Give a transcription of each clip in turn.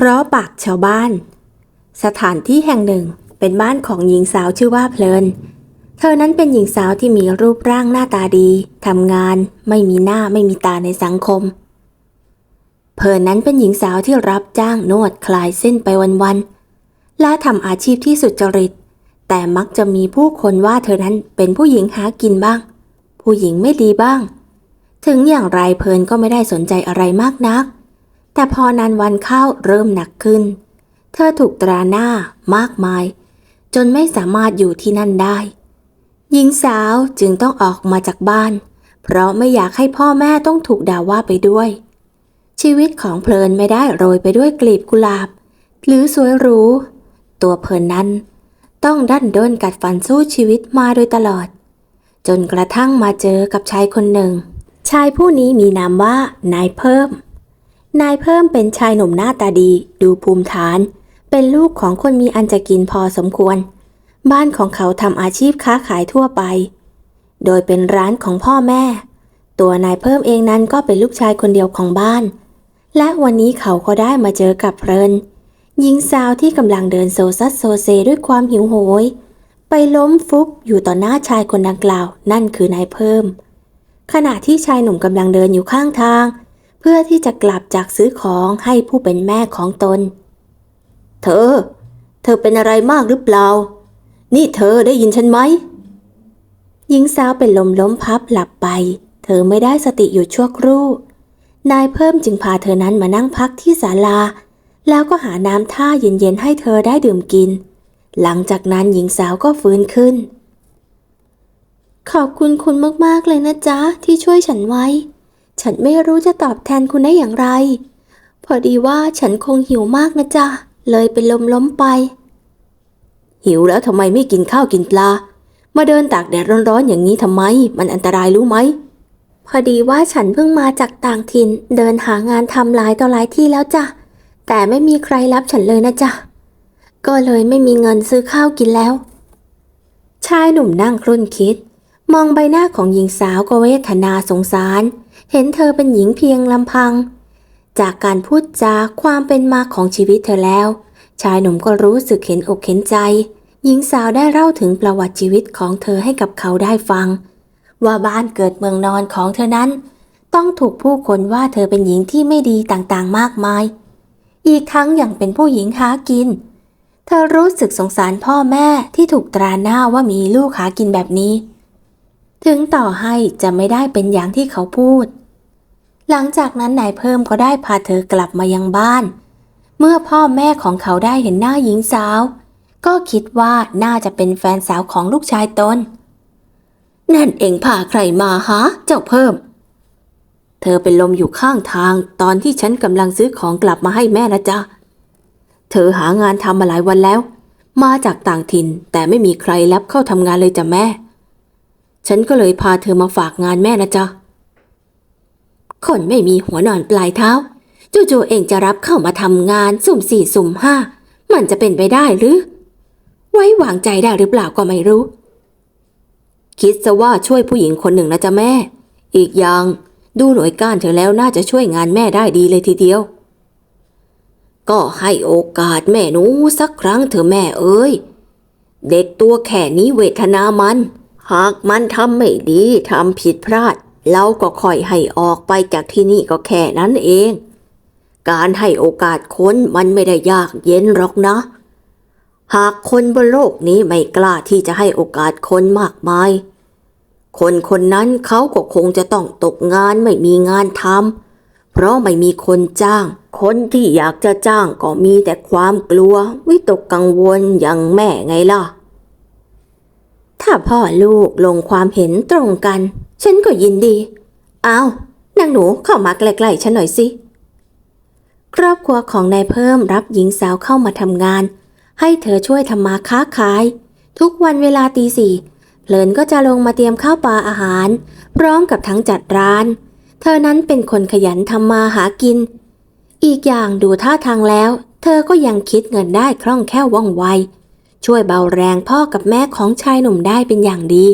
เพราะปากชาวบ้าน สถานที่แห่งหนึ่งเป็นบ้านของหญิงสาวชื่อว่าเพลิน เธอนั้นเป็นหญิงสาวที่มีรูปร่างหน้าตาดีทำงาน ไม่มีหน้าไม่มีตาในสังคม เพลินนั้นเป็นหญิงสาวที่รับจ้างนวดคลายเส้นไปวันๆและทำอาชีพที่สุจริต แต่มักจะมีผู้คนว่าเธอนั้นเป็นผู้หญิงหากินบ้าง ผู้หญิงไม่ดีบ้าง ถึงอย่างไรเพลินก็ไม่ได้สนใจอะไรมากนัก แต่พอนานวันเข้าเริ่มหนักขึ้น เธอถูกตราหน้ามากมาย จนไม่สามารถอยู่ที่นั่นได้ หญิงสาวจึงต้องออกมาจากบ้าน เพราะไม่อยากให้พ่อแม่ต้องถูกด่าว่าไปด้วย ชีวิตของเพลินไม่ได้โรยไปด้วยกลีบกุหลาบ หรือสวยหรู ตัวเพลินนั้น ต้องดันด้นกัดฟันสู้ชีวิตมาโดยตลอด จนกระทั่งมาเจอกับชายคนหนึ่ง ชายผู้นี้มีนามว่านายเพิ่ม นายเพิ่มเป็นชายหนุ่มหน้าตาดี ดูภูมิฐาน เป็นลูกของคนมีอันจะกินพอสมควร บ้านของเขาทำอาชีพค้าขายทั่วไป โดยเป็นร้านของพ่อแม่ ตัวนายเพิ่มเองนั้นก็เป็นลูกชายคนเดียวของบ้าน และวันนี้เขาก็ได้มาเจอกับเพลินหญิงสาวที่กำลังเดินโซซัสโซเซด้วยความหิวโหย ไปล้มฟุบอยู่ต่อหน้าชายคนดังกล่าว นั่นคือนายเพิ่ม ขณะที่ชายหนุ่มกำลังเดินอยู่ข้างทาง เพื่อที่จะกลับจากซื้อของให้ผู้เป็นแม่ของตน เธอ เธอเป็นอะไรมากหรือเปล่า นี่เธอได้ยินฉันไหม หญิงสาวเป็นลมล้มพับหลับไป เธอไม่ได้สติอยู่ชั่วครู่ นายเพิ่มจึงพาเธอนั้นมานั่งพักที่ศาลา แล้วก็หาน้ำท่าเย็นๆให้เธอได้ดื่มกิน หลังจากนั้นหญิงสาวก็ฟื้นขึ้น ขอบคุณคุณมากๆเลยนะจ๊ะที่ช่วยฉันไว้ ฉันไม่รู้จะตอบแทนคุณได้อย่างไร พอดีว่าฉันคงหิวมากนะจ๊ะ เลยเป็นลมล้มไป หิวแล้วทำไมไม่กินข้าวกินปลา มาเดินตากแดดร้อนๆอย่างนี้ทำไม มันอันตรายรู้ไหม พอดีว่าฉันเพิ่งมาจากต่างถิ่น เดินหางานทำหลายต่อหลายที่แล้วจ้ะ แต่ไม่มีใครรับฉันเลยนะจ๊ะ ก็เลยไม่มีเงินซื้อข้าวกินแล้ว ชายหนุ่มนั่งครุ่นคิด มองใบหน้าของหญิงสาวก็เวทนาสงสาร เห็นเธอเป็นหญิงเพียงลำพัง จากการพูดจาความเป็นมาของชีวิตเธอแล้ว ชายหนุ่มก็รู้สึกเห็นอกเห็นใจ หญิงสาวได้เล่าถึงประวัติชีวิตของเธอให้กับเขาได้ฟัง ว่าบ้านเกิดเมืองนอนของเธอนั้น ต้องถูกผู้คนว่าเธอเป็นหญิงที่ไม่ดีต่างๆมากมาย อีกทั้งยังเป็นผู้หญิงหากิน เธอรู้สึกสงสารพ่อแม่ที่ถูกตราหน้าว่ามีลูกหากินแบบนี้ ถึงต่อให้จะไม่ได้เป็นอย่างที่เขาพูด หลังจากนั้นนายเพิ่มก็ได้พาเธอกลับมายังบ้าน เมื่อพ่อแม่ของเขาได้เห็นหน้าหญิงสาว ก็คิดว่าน่าจะเป็นแฟนสาวของลูกชายตน นั่นเองพาใครมาฮะ เจ้าเพิ่ม เธอเป็นลมอยู่ข้างทางตอนที่ฉันกำลังซื้อของกลับมาให้แม่นะจ๊ะ เธอหางานทำมาหลายวันแล้ว มาจากต่างถิ่นแต่ไม่มีใครรับเข้าทำงานเลยจ้ะแม่ ฉันก็เลยพาเธอมาฝากงานแม่นะจ๊ะ คนไม่มีหัวนอนปลายเท้า จู่ๆเองจะรับเข้ามาทำงานสุ่มสี่สุ่มห้า มันจะเป็นไปได้หรือ ไว้วางใจได้หรือเปล่าก็ไม่รู้ คิดซะว่าช่วยผู้หญิงคนหนึ่งนะจ๊ะแม่ อีกอย่างดูหน่วยก้านเธอแล้วน่าจะช่วยงานแม่ได้ดีเลยทีเดียว ก็ให้โอกาสแม่หนูสักครั้งเถอะแม่เอ้ย เด็กตัวแค่นี้เวทนามัน หากมันทำไม่ดีทำผิดพลาด เราก็ค่อยให้ออกไปจากที่นี่ก็แค่นั้นเอง การให้โอกาสคนมันไม่ได้ยากเย็นหรอกนะ หากคนบนโลกนี้ไม่กล้าที่จะให้โอกาสคนมากมาย คนคนนั้นเขาก็คงจะต้องตกงานไม่มีงานทำเพราะไม่มีคนจ้าง คนที่อยากจะจ้างก็มีแต่ความกลัว วิตกกังวลอย่างแม่ไงล่ะ ถ้าพ่อลูกลงความเห็นตรงกัน ฉันก็ยินดี เอานางหนูเข้ามาใกล้ๆฉันหน่อยสิ ครอบครัวของนายเพิ่มรับหญิงสาวเข้ามาทำงาน ให้เธอช่วยทำมาค้าขาย ทุกวันเวลาตีสี่เพลินก็จะลงมาเตรียมข้าวปลาอาหาร พร้อมกับทั้งจัดร้าน เธอนั้นเป็นคนขยันทำมาหากิน อีกอย่างดูท่าทางแล้ว เธอก็ยังคิดเงินได้คล่องแคล่วว่องไว ช่วยเบาแรงพ่อกับแม่ของชายหนุ่มได้เป็นอย่างดี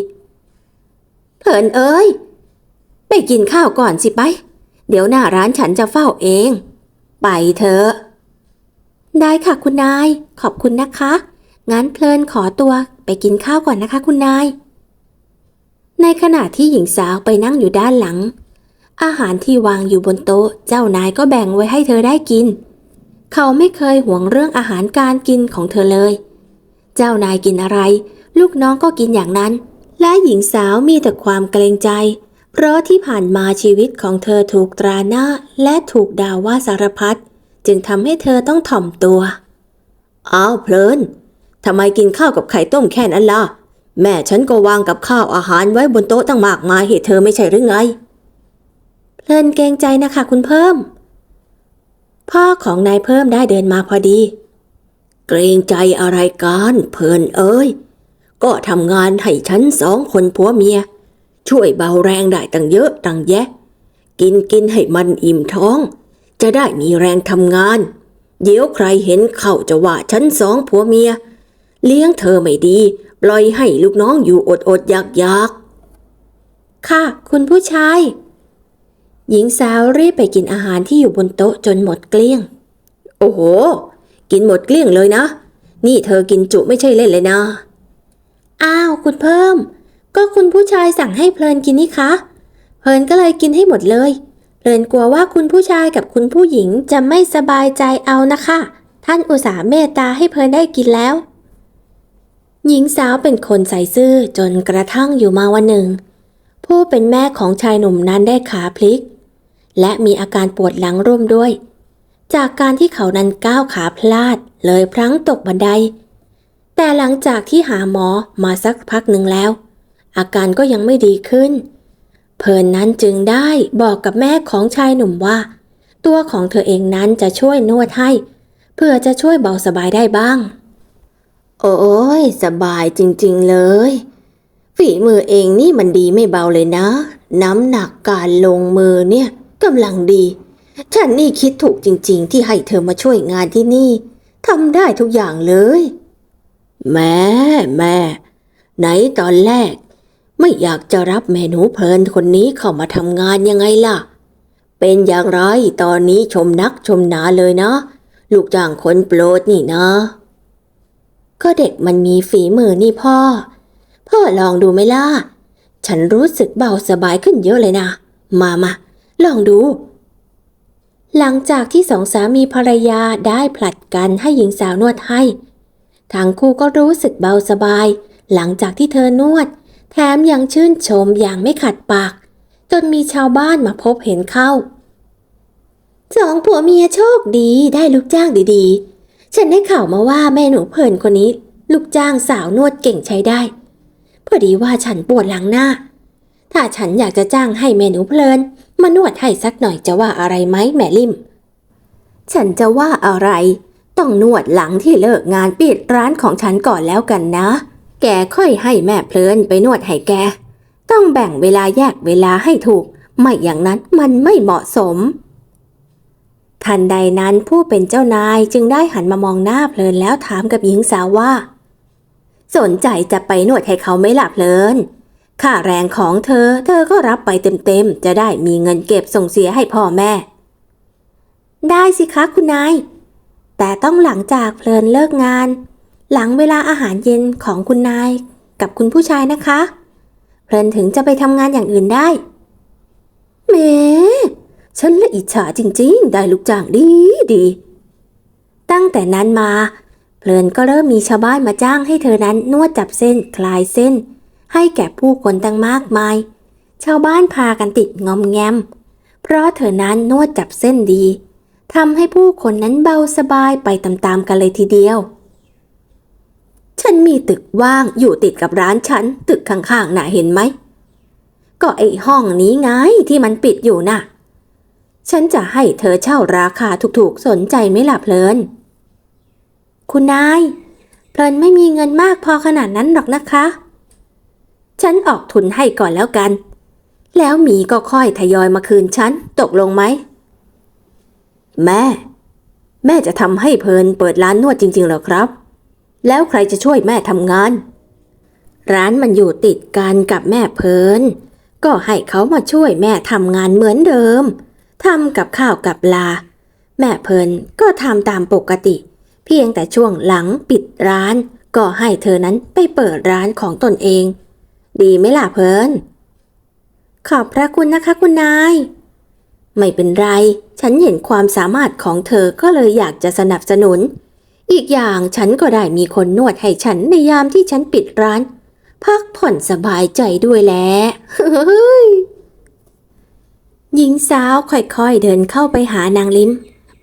เพลินเอ้ย ไปกินข้าวก่อนสิไป เดี๋ยวหน้าร้านฉันจะเฝ้าเอง ไปเถอะ ได้ค่ะคุณนาย ขอบคุณนะคะ งั้นเพลินขอตัวไปกินข้าวก่อนนะคะคุณนาย ในขณะที่หญิงสาวไปนั่งอยู่ด้านหลัง อาหารที่วางอยู่บนโต๊ะ เจ้านายก็แบ่งไว้ให้เธอได้กิน เขาไม่เคยห่วงเรื่องอาหารการกินของเธอเลย เจ้านายกินอะไร ลูกน้องก็กินอย่างนั้น และหญิงสาวมีแต่ความเกรงใจ เพราะที่ผ่านมาชีวิตของเธอถูกตราหน้าและถูกด่าว่าสารพัดจึงทำให้เธอต้องถ่อมตัว อ้าวเพลินทำไมกินข้าวกับไข่ต้มแค่นั้นล่ะ แม่ฉันก็วางกับข้าวอาหารไว้บนโต๊ะตั้งมากมายเหตุเธอไม่ใช่หรือไง เพลินเกรงใจนะคะคุณเพิ่ม พ่อของนายเพิ่มได้เดินมาพอดี เกรงใจอะไรกันเพลินเอ้ย ก็ทำงานให้ฉันสองคนผัวเมีย ช่วยเบาแรงได้ตั้งเยอะตั้งแยะ กินกินให้มันอิ่มท้อง จะได้มีแรงทำงาน เดี๋ยวใครเห็นเขาจะว่าฉันสองผัวเมีย เลี้ยงเธอไม่ดี ปล่อยให้ลูกน้องอยู่อดอดอยากอยากๆค่ะ คุณผู้ชาย หญิงสาวรีบไปกินอาหารที่อยู่บนโต๊ะจนหมดเกลี้ยง โอ้โห กินหมดเกลี้ยงเลยนะ นี่เธอกินจุไม่ใช่เล่นเลยนะ อ้าวคุณเพิ่ม ก็คุณผู้ชายสั่งให้เพลินกินนี่คะ เพลินก็เลยกินให้หมดเลย เพลินกลัวว่าคุณผู้ชายกับคุณผู้หญิงจะไม่สบายใจเอานะคะ ท่านอุตส่าห์เมตตาให้เพลินได้กินแล้ว หญิงสาวเป็นคนใส่ซื่อจนกระทั่งอยู่มาวันหนึ่ง ผู้เป็นแม่ของชายหนุ่มนั้นได้ขาพลิก และมีอาการปวดหลังร่วมด้วย จากการที่เขานั้นก้าวขาพลาดเลยพลั้งตกบันได แต่หลังจากที่หาหมอมาสักพักหนึ่งแล้ว อาการก็ยังไม่ดีขึ้น เพลินนั้นจึงได้บอกกับแม่ของชายหนุ่มว่า ตัวของเธอเองนั้นจะช่วยนวดให้ เพื่อจะช่วยเบาสบายได้บ้าง โอ้ยสบายจริงๆเลย ฝีมือเองนี่มันดีไม่เบาเลยนะ น้ำหนักการลงมือเนี่ยกำลังดี ฉันนี่คิดถูกจริงๆ ที่ให้เธอมาช่วยงานที่นี่ทำได้ทุกอย่างเลย แม่แม่ไหนตอนแรก ไม่อยากจะรับแม่หนูเพลินคนนี้เข้ามาทำงานยังไงล่ะ เป็นอย่างไรตอนนี้ชมนักชมหนาเลยนะ ลูกจ้างคนโปรดนี่นะ ก็เด็กมันมีฝีมือนี่พ่อ พ่อลองดูไหมล่ะ ฉันรู้สึกเบาสบายขึ้นเยอะเลยนะ มามาลองดู หลังจากที่สองสามีภรรยาได้ผลัดกันให้หญิงสาวนวดให้ ทั้งคู่ก็รู้สึกเบาสบาย หลังจากที่เธอนวด แถมยังชื่นชมอย่างไม่ขัดปาก จนมีชาวบ้านมาพบเห็นเข้า สองผัวเมียโชคดีได้ลูกจ้างดีๆ ฉันได้ข่าวมาว่าแม่หนูเพลินคนนี้ ลูกจ้างสาวนวดเก่งใช้ได้ พอดีว่าฉันปวดหลังหน้า ถ้าฉันอยากจะจ้างให้แม่หนูเพลินมานวดให้สักหน่อยจะว่าอะไรไหมแม่ลิม ฉันจะว่าอะไร ต้องนวดหลังที่เลิกงานปิดร้านของฉันก่อนแล้วกันนะ แกค่อยให้แม่เพลินไปนวดให้แก ต้องแบ่งเวลาแยกเวลาให้ถูก ไม่อย่างนั้นมันไม่เหมาะสม ทันใดนั้นผู้เป็นเจ้านายจึงได้หันมามองหน้าเพลินแล้วถามกับหญิงสาวว่า สนใจจะไปนวดให้เขาไหม่ล่ะเพลินค่าแรงของเธอ เธอก็รับไปเต็มๆ จะได้มีเงินเก็บส่งเสียให้พ่อแม่ ได้สิคะคุณนาย แต่ต้องหลังจากเพลินเลิกงาน หลังเวลาอาหารเย็นของคุณนายกับคุณผู้ชายนะคะ เพลินถึงจะไปทำงานอย่างอื่นได้แหมฉันละอิจฉาจริง ๆ ได้ลูกจ้างดีดี ตั้งแต่นั้นมา เพลินก็เริ่มมีชาวบ้านมาจ้างให้เธอนั้นนวดจับเส้นคลายเส้น ให้แก่ผู้คนตั้งมากมาย ชาวบ้านพากันติดงอมแงม เพราะเธอนั้นนวดจับเส้นดี ทำให้ผู้คนนั้นเบาสบายไปตามๆกันเลยทีเดียว ฉันมีตึกว่างอยู่ติดกับร้านฉัน ตึกข้างๆน่ะเห็นไหม ก็ไอห้องนี้ไงที่มันปิดอยู่น่ะ ฉันจะให้เธอเช่าราคาถูกๆสนใจไหมล่ะเพลิน คุณนาย เพลินไม่มีเงินมากพอขนาดนั้นหรอกนะคะ ฉันออกทุนให้ก่อนแล้วกัน แล้วหมีก็ค่อยทยอยมาคืนฉันตกลงไหม แม่ แม่จะทำให้เพลินเปิดร้านนวดจริงๆหรอครับ แล้วใครจะช่วยแม่ทำงาน ร้านมันอยู่ติดกันกับแม่เพลินก็ให้เขามาช่วยแม่ทำงานเหมือนเดิมทำกับข้าวกับลา แม่เพลินก็ทำตามปกติ เพียงแต่ช่วงหลังปิดร้าน ก็ให้เธอนั้นไปเปิดร้านของตนเอง ดีไหมล่ะเพลินขอบพระคุณนะคะคุณนาย ไม่เป็นไร ฉันเห็นความสามารถของเธอก็เลยอยากจะสนับสนุน อีกอย่างฉันก็ได้มีคนนวดให้ฉันในยามที่ฉันปิดร้าน พักผ่อนสบายใจด้วยแหละเฮ้ยหญิงสาวค่อยๆเดินเข้าไปหานางลิม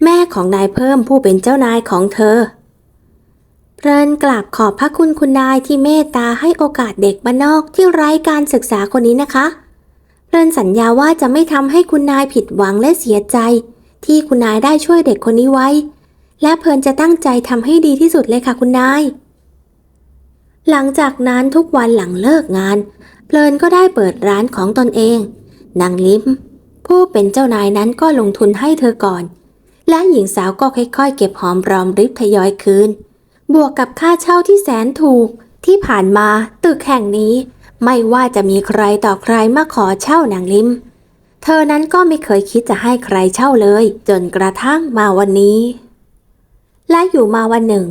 แม่ของนายเพิ่มผู้เป็นเจ้านายของเธอ เพลินกราบขอบพระคุณคุณนายที่เมตตาให้โอกาสเด็กบ้านนอกที่ไร้การศึกษาคนนี้นะคะ เพลินสัญญาว่าจะไม่ทำให้คุณนายผิดหวังและเสียใจ ที่คุณนายได้ช่วยเด็กคนนี้ไว้ และเพลินจะตั้งใจทำให้ดีที่สุดเลยค่ะคุณนาย หลังจากนั้นทุกวันหลังเลิกงาน เพลินก็ได้เปิดร้านของตนเองนางลิมผู้เป็นเจ้านายนั้นก็ลงทุนให้เธอก่อน และหญิงสาวก็ค่อยๆ เก็บหอมรอมริบทยอยคืน บวกกับค่าเช่าที่แสนถูกที่ผ่านมาตึกแห่งนี้ ไม่ว่าจะมีใครต่อใครมาขอเช่านางลิม เธอนั้นก็ไม่เคยคิดจะให้ใครเช่าเลย จนกระทั่งมาวันนี้ และอยู่มาวันหนึ่ง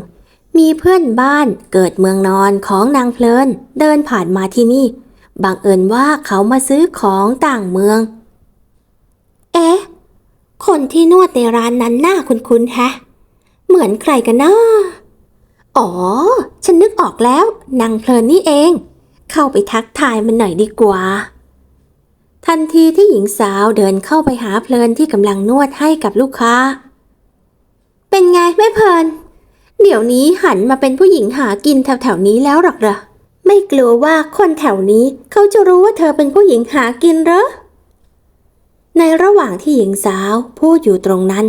มีเพื่อนบ้านเกิดเมืองนอนของนางเพลิน เดินผ่านมาที่นี่ บังเอิญว่าเขามาซื้อของต่างเมือง เอ๊ะ คนที่นวดในร้านนั้นหน้าคุ้นๆแฮะ เหมือนใครกันนะอ๋อ ฉันนึกออกแล้วนางเพลินนี่เอง เข้าไปทักทายมันหน่อยดีกว่า ทันทีที่หญิงสาวเดินเข้าไปหาเพลินที่กำลังนวดให้กับลูกค้า เป็นไงแม่เพลิน เดี๋ยวนี้หันมาเป็นผู้หญิงหากินแถวๆนี้แล้วหรอกเหรอ ไม่กลัวว่าคนแถวนี้เขาจะรู้ว่าเธอเป็นผู้หญิงหากินเหรอ ในระหว่างที่หญิงสาวพูดอยู่ตรงนั้น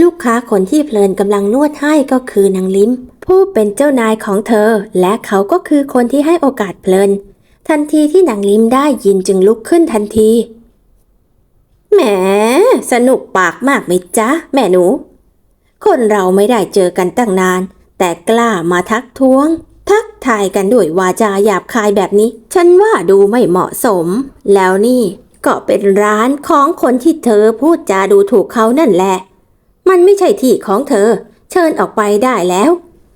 ลูกค้าคนที่เพลินกำลังนวดให้ก็คือนางลิมผู้เป็นเจ้านายของเธอ และเขาก็คือคนที่ให้โอกาสเพลิน ทันทีที่นางลิมได้ยินจึงลุกขึ้นทันที แหม สนุกปากมากไหมจ๊ะ แม่หนู คนเราไม่ได้เจอกันตั้งนาน แต่กล้ามาทักท้วง ทักทายกันด้วยวาจาหยาบคายแบบนี้ ฉันว่าดูไม่เหมาะสม แล้วนี่ ก็เป็นร้านของคนที่เธอพูดจาดูถูกเขานั่นแหละ มันไม่ใช่ที่ของเธอ เชิญออกไปได้แล้ว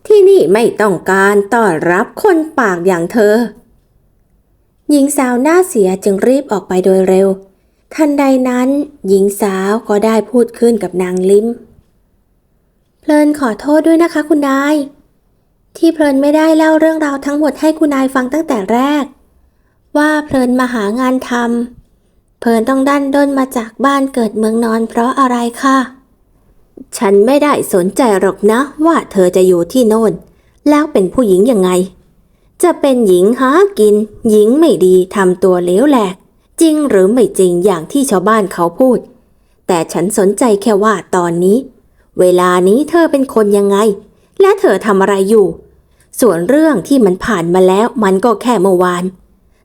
ที่นี่ไม่ต้องการต้อนรับคนปากอย่างเธอ หญิงสาวหน้าเสียจึงรีบออกไปโดยเร็ว ทันใดนั้น หญิงสาวก็ได้พูดขึ้นกับนางลิมเพลินขอโทษด้วยนะคะคุณนาย ที่เพลินไม่ได้เล่าเรื่องราวทั้งหมดให้คุณนายฟังตั้งแต่แรก ว่าเพลินมาหางานทำเพลินต้องดันด้นมาจากบ้านเกิดเมืองนอนเพราะอะไรค่ะ ฉันไม่ได้สนใจหรอกนะว่าเธอจะอยู่ที่โน่น แล้วเป็นผู้หญิงยังไง จะเป็นหญิงหากิน หญิงไม่ดีทำตัวเลวแหลก จริงหรือไม่จริงอย่างที่ชาวบ้านเขาพูด แต่ฉันสนใจแค่ว่าตอนนี้ เวลานี้เธอเป็นคนยังไง และเธอทำอะไรอยู่ ส่วนเรื่องที่มันผ่านมาแล้วมันก็แค่เมื่อวาน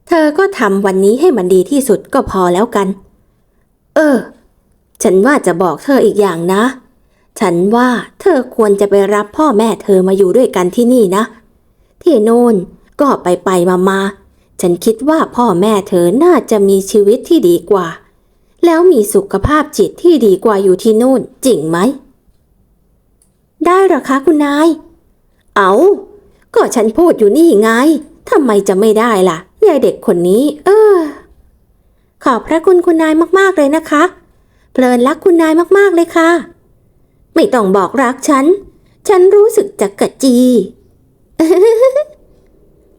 เธอก็ทำวันนี้ให้มันดีที่สุดก็พอแล้วกัน เออ ฉันว่าจะบอกเธออีกอย่างนะ ฉันว่าเธอควรจะไปรับพ่อแม่เธอมาอยู่ด้วยกันที่นี่นะ ที่โน่นก็ไปไปมามาฉันคิดว่าพ่อแม่เธอน่าจะมีชีวิตที่ดีกว่า แล้วมีสุขภาพจิตที่ดีกว่าอยู่ที่นู่นจริงไหม ได้หรอคะคุณนาย เอาก็ฉันพูดอยู่นี่ไงทำไมจะไม่ได้ล่ะยายเด็กคนนี้ เออ ขอบพระคุณคุณนายมากๆเลยนะคะ เพลินรักคุณนายมากๆเลยค่ะ ไม่ต้องบอกรักฉัน ฉันรู้สึกจะกระจี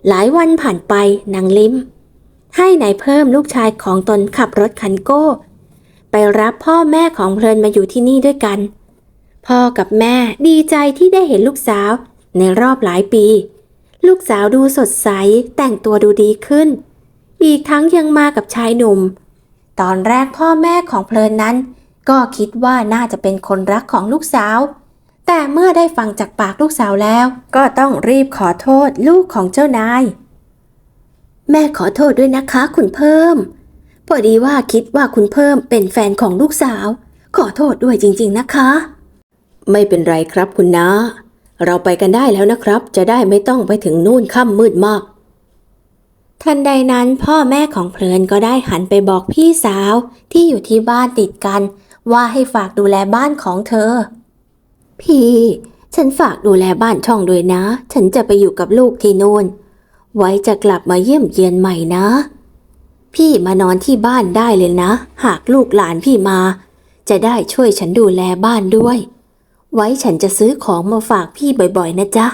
หลายวันผ่านไปนางลิม ให้นายเพิ่มลูกชายของตนขับรถคันโก้ ไปรับพ่อแม่ของเพลินมาอยู่ที่นี่ด้วยกัน พ่อกับแม่ดีใจที่ได้เห็นลูกสาวในรอบหลายปี ลูกสาวดูสดใสแต่งตัวดูดีขึ้น อีกทั้งยังมากับชายหนุ่ม ตอนแรกพ่อแม่ของเพลินนั้น ก็คิดว่าน่าจะเป็นคนรักของลูกสาว แต่เมื่อได้ฟังจากปากลูกสาวแล้ว ก็ต้องรีบขอโทษลูกของเจ้านาย แม่ขอโทษด้วยนะคะคุณเพิ่ม พอดีว่าคิดว่าคุณเพิ่มเป็นแฟนของลูกสาว ขอโทษด้วยจริง ๆนะคะ ไม่เป็นไรครับคุณนาเราไปกันได้แล้วนะครับ จะได้ไม่ต้องไปถึงนู่นค่ำมืดมาก ทันใดนั้นพ่อแม่ของเพลินก็ได้หันไปบอกพี่สาวที่อยู่ที่บ้านติดกัน ว่าให้ฝากดูแลบ้านของเธอ พี่ ฉันฝากดูแลบ้านช่องด้วยนะ ฉันจะไปอยู่กับลูกที่นู่น ไว้จะกลับมาเยี่ยมเยียนใหม่นะ พี่มานอนที่บ้านได้เลยนะ หากลูกหลานพี่มา จะได้ช่วยฉันดูแลบ้านด้วย ไว้ฉันจะซื้อของมาฝากพี่บ่อยๆ นะจ๊ะ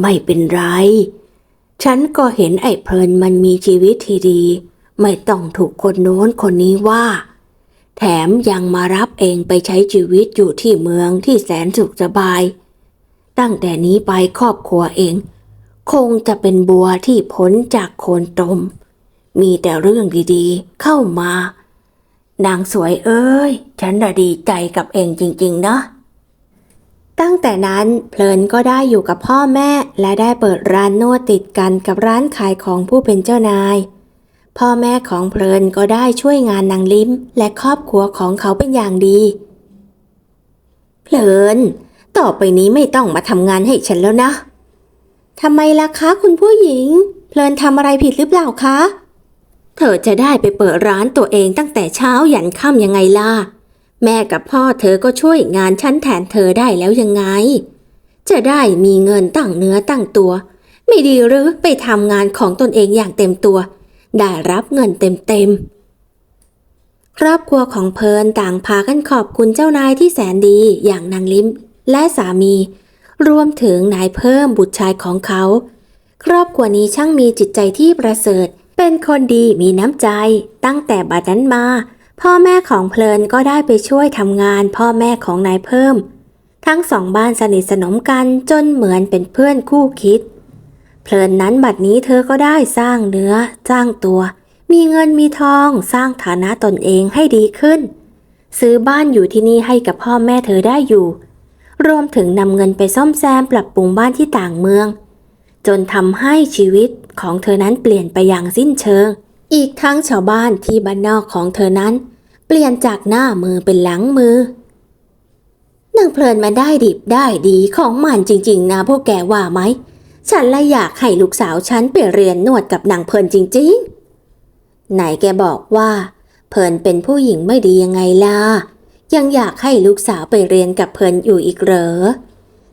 ไม่เป็นไร ฉันก็เห็นไอ้เพลินมันมีชีวิตที่ดี ไม่ต้องถูกคนโน้นคนนี้ว่า แถมยังมารับเองไปใช้ชีวิตอยู่ที่เมืองที่แสนสุขสบาย ตั้งแต่นี้ไปครอบครัวเอง คงจะเป็นบัวที่พ้นจากโคนตม มีแต่เรื่องดีๆ เข้ามา นางสวยเอ้ย ฉันน่ะดีใจกับเองจริงๆนะตั้งแต่นั้นเพลินก็ได้อยู่กับพ่อแม่และได้เปิดร้านนวดติดกันกับร้านขายของผู้เป็นเจ้านาย พ่อแม่ของเพลินก็ได้ช่วยงานนางลิ้ม และครอบครัวของเขาเป็นอย่างดี เพลิน ต่อไปนี้ไม่ต้องมาทำงานให้ฉันแล้วนะทำไมล่ะคะคุณผู้หญิง เพลินทำอะไรผิดหรือเปล่าคะ เธอจะได้ไปเปิดร้านตัวเองตั้งแต่เช้ายันค่ำยังไงล่ะ แม่กับพ่อเธอก็ช่วยงานฉันแทนเธอได้แล้วยังไง จะได้มีเงินตั้งเนื้อตั้งตัว ไม่ดีหรือไปทำงานของตนเองอย่างเต็มตัว ได้รับเงินเต็มๆ ครอบครัวของเพลินต่างพากันขอบคุณเจ้านายที่แสนดีอย่างนางลิมและสามี รวมถึงนายเพิ่มบุตรชายของเขา ครอบครัวนี้ช่างมีจิตใจที่ประเสริฐ เป็นคนดีมีน้ำใจ ตั้งแต่บัดนั้นมา พ่อแม่ของเพลินก็ได้ไปช่วยทำงานพ่อแม่ของนายเพิ่ม ทั้งสองบ้านสนิทสนมกันจนเหมือนเป็นเพื่อนคู่คิด เพลินนั้นบัดนี้เธอก็ได้สร้างเนื้อสร้างตัว มีเงินมีทองสร้างฐานะตนเองให้ดีขึ้น ซื้อบ้านอยู่ที่นี่ให้กับพ่อแม่เธอได้อยู่ รวมถึงนำเงินไปซ่อมแซมปรับปรุงบ้านที่ต่างเมือง จนทำให้ชีวิตของเธอนั้นเปลี่ยนไปอย่างสิ้นเชิง อีกทั้งชาวบ้านที่บ้านนอกของเธอนั้น เปลี่ยนจากหน้ามือเป็นหลังมือนางเพลินมาได้ดิบได้ดีของมันจริง ๆ นะพวกแกว่าไหม ฉันเละอยากให้ลูกสาวฉันไปเรียนนวดกับนางเพลินจริงๆ ไหนแกบอกว่า เพลินเป็นผู้หญิงไม่ดียังไงล่ะ ยังอยากให้ลูกสาวไปเรียนกับเพลินอยู่อีกเหรอ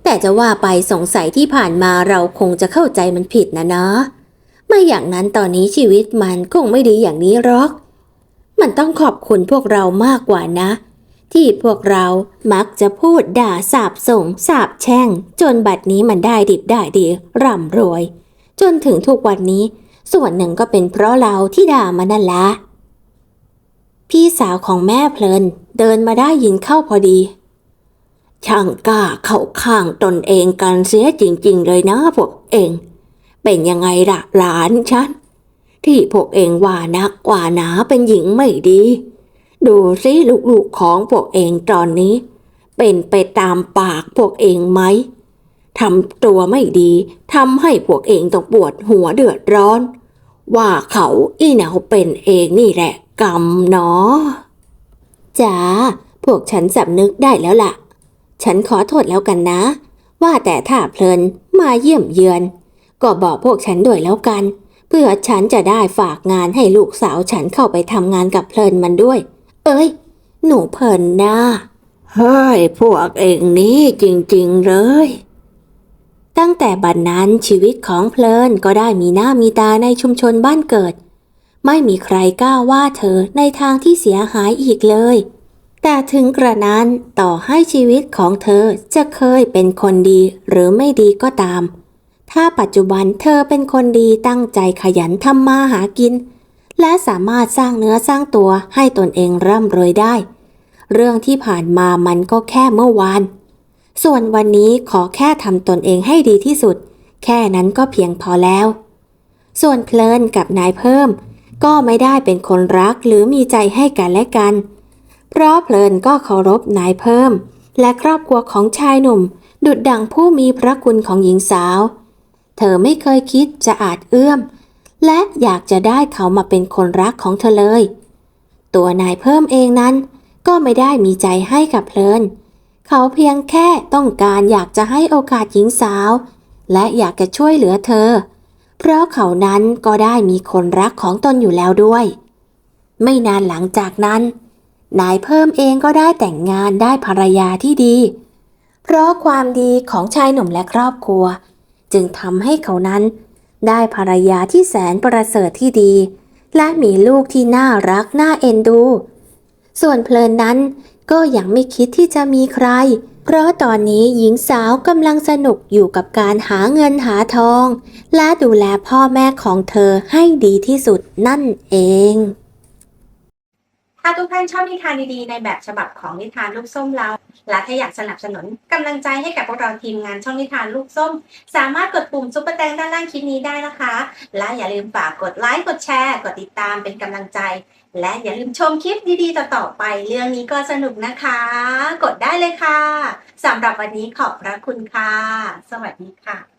แต่จะว่าไปสงสัยที่ผ่านมาเราคงจะเข้าใจมันผิดนะเนาะไม่อย่างนั้นตอนนี้ชีวิตมันคงไม่ดีอย่างนี้หรอก มันต้องขอบคุณพวกเรามากกว่านะ ที่พวกเรามักจะพูดด่าสาบส่งสาบแช่ง จนบัดนี้มันได้ดิบได้ดีร่ำรวย จนถึงทุกวันนี้ ส่วนหนึ่งก็เป็นเพราะเราที่ด่ามันนั่นละ พี่สาวของแม่เพลินเดินมาได้ยินเข้าพอดี ช่างกล้าเข้าข้างตนเองกันเสียจริง ๆ เลยนะพวกเอง เป็นยังไงล่ะหลานฉันที่พวกเองว่านักกว่าหนาเป็นหญิงไม่ดี ดูสิลูกๆของพวกเองตอนนี้ เป็นไปตามปากพวกเองไหมทำตัวไม่ดีทำให้พวกเองต้องปวดหัวเดือดร้อน ว่าเขาอีหนาเป็นเองนี่แหละกรรมเนาะจ๋าพวกฉันสำนึกได้แล้วล่ะ ฉันขอโทษแล้วกันนะ ว่าแต่ถ้าเพลินมาเยี่ยมเยือน ก็บอกพวกฉันด้วยแล้วกัน เพื่อฉันจะได้ฝากงานให้ลูกสาวฉันเข้าไปทำงานกับเพลินมันด้วย เอ้ย หนูเพลินนะเฮ้ย พวกเองนี่จริงๆเลย ตั้งแต่บัดนนั้นชีวิตของเพลินก็ได้มีหน้ามีตาในชุมชนบ้านเกิด ไม่มีใครกล้าว่าเธอในทางที่เสียหายอีกเลย แต่ถึงกระนั้นต่อให้ชีวิตของเธอจะเคยเป็นคนดีหรือไม่ดีก็ตาม ถ้าปัจจุบันเธอเป็นคนดีตั้งใจขยันทำมาหากิน และสามารถสร้างเนื้อสร้างตัวให้ตนเองร่ำรวยได้ เรื่องที่ผ่านมามันก็แค่เมื่อวาน ส่วนวันนี้ขอแค่ทำตนเองให้ดีที่สุด แค่นั้นก็เพียงพอแล้ว ส่วนเพลินกับนายเพิ่ม ก็ไม่ได้เป็นคนรักหรือมีใจให้กันและกัน เพราะเพลินก็เคารพนายเพิ่ม และครอบครัวของชายหนุ่ม ดุดดังผู้มีพระคุณของหญิงสาว เธอไม่เคยคิดจะอาจเอื้อม และอยากจะได้เขามาเป็นคนรักของเธอเลย ตัวนายเพิ่มเองนั้น ก็ไม่ได้มีใจให้กับเพลิน เขาเพียงแค่ต้องการอยากจะให้โอกาสหญิงสาว และอยากจะช่วยเหลือเธอ เพราะเขานั้นก็ได้มีคนรักของตนอยู่แล้วด้วย ไม่นานหลังจากนั้น นายเพิ่มเองก็ได้แต่งงานได้ภรรยาที่ดี เพราะความดีของชายหนุ่มและครอบครัว จึงทำให้เขานั้น ได้ภรรยาที่แสนประเสริฐที่ดี และมีลูกที่น่ารักน่าเอ็นดู ส่วนเพลินนั้นก็ยังไม่คิดที่จะมีใคร เพราะตอนนี้หญิงสาวกำลังสนุกอยู่กับการหาเงินหาทอง และดูแลพ่อแม่ของเธอให้ดีที่สุดนั่นเอง ถ้าทุกท่านชอบนิทานดีๆ ในแบบฉบับของนิทานลูกส้มเรา และถ้าอยากสนับสนุนกำลังใจให้กับพวกเราทีมงานช่องนิทานลูกส้ม สามารถกดปุ่มซุปเปอร์แตงด้านล่างคลิปนี้ได้นะคะ และอย่าลืมฝากกดไลค์กดแชร์กดติดตามเป็นกำลังใจ และอย่าลืมชมคลิปดีๆ ต่อๆไป เรื่องนี้ก็สนุกนะคะ กดได้เลยค่ะสำหรับวันนี้ขอบพระคุณค่ะ สวัสดีค่ะ